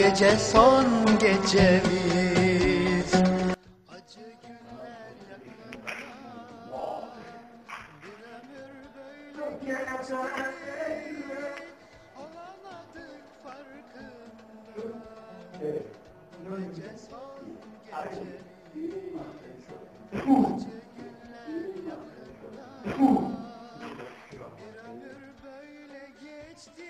gece son gecemiz Acı günler yakında Bir ömür böyle geçti Olamadık farkında Gece son gecemiz Acı günler yakında Bir ömür böyle geçti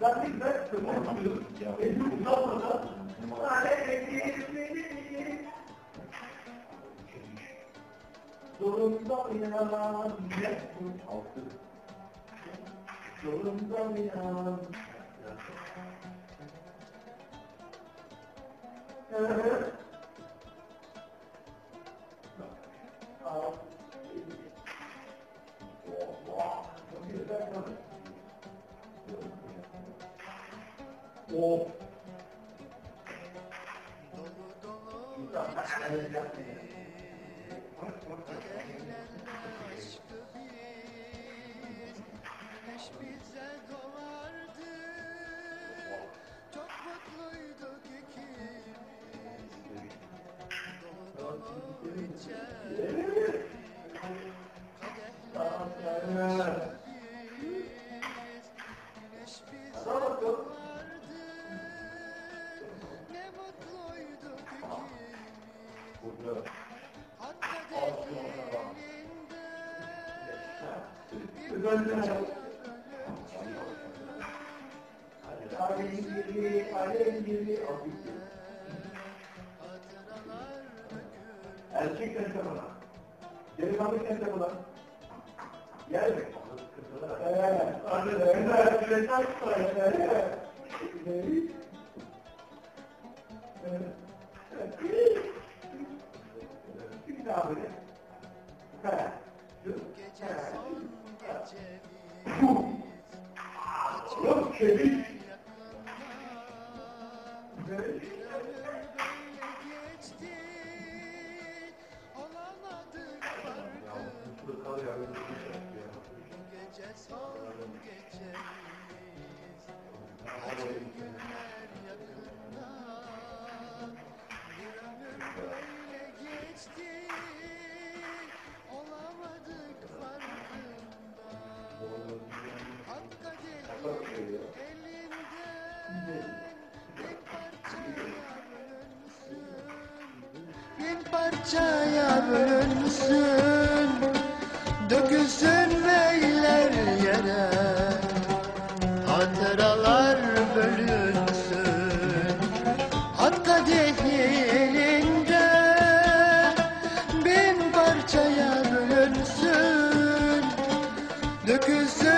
dökülsün Zorunda inan, zorunda inan. Evet. Oh. こう。Thank you. Gibi, alem gibi, Erkek sende buna. Delikanlı sende buna. Gel mi? Eee, hadi de, de, hadi de, Bir daha böyle. Son gecemiz. Yok Bu gece. Son gecemiz. Acı günler parçaya bölünsün Dökülsün beyler yere. Hatıralar bölünsün At kadehi elinde Bin parçaya bölünsün Dökülsün